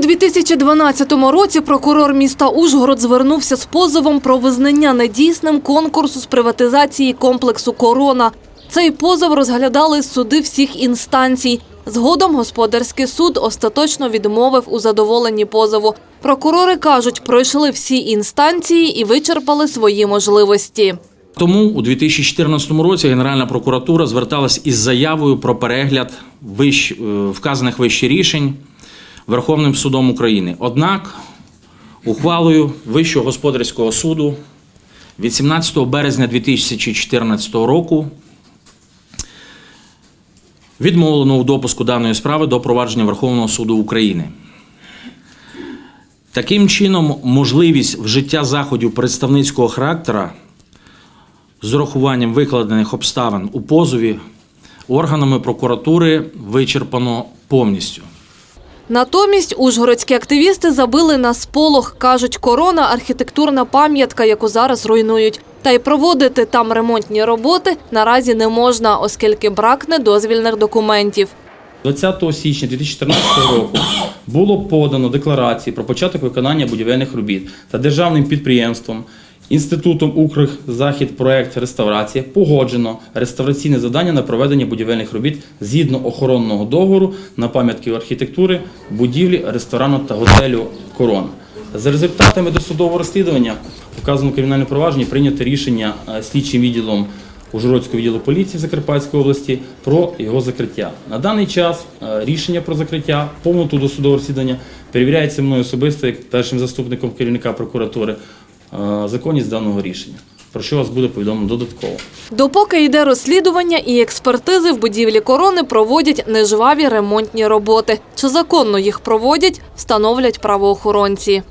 2012 році прокурор міста Ужгород звернувся з позовом про визнання недійсним конкурсу з приватизації комплексу «Корона». Цей позов розглядали суди всіх інстанцій. Згодом господарський суд остаточно відмовив у задоволенні позову. Прокурори кажуть, пройшли всі інстанції і вичерпали свої можливості. Тому у 2014 році Генеральна прокуратура зверталась із заявою про перегляд вищ, е, вказаних вище рішень Верховним судом України. Однак ухвалою Вищого господарського суду від 17 березня 2014 року відмовлено у допуску даної справи до провадження Верховного суду України. Таким чином, можливість вжиття заходів представницького характера з урахуванням викладених обставин у позові органами прокуратури вичерпано повністю. Натомість ужгородські активісти забили на сполох. Кажуть, корона – архітектурна пам'ятка, яку зараз руйнують. Та й проводити там ремонтні роботи наразі не можна, оскільки бракне дозвільних документів. 20 січня 2014 року було подано декларації про початок виконання будівельних робіт та державним підприємством Інститутом Укрзахід проект реставрація погоджено реставраційне завдання на проведення будівельних робіт згідно охоронного договору на пам'ятки архітектури, будівлі, ресторану та готелю Корона. За результатами досудового розслідування у вказаному кримінальному провадженні прийнято рішення е, слідчим відділом Ужгородського відділу поліції Закарпатської області про його закриття. На даний час е, рішення про закриття повноту досудового розслідування перевіряється мною особисто як першим заступником керівника прокуратури законність даного рішення, про що вас буде повідомлено додатково. Допоки йде розслідування і експертизи, в будівлі корони проводять нежваві ремонтні роботи. Чи законно їх проводять, встановлять правоохоронці.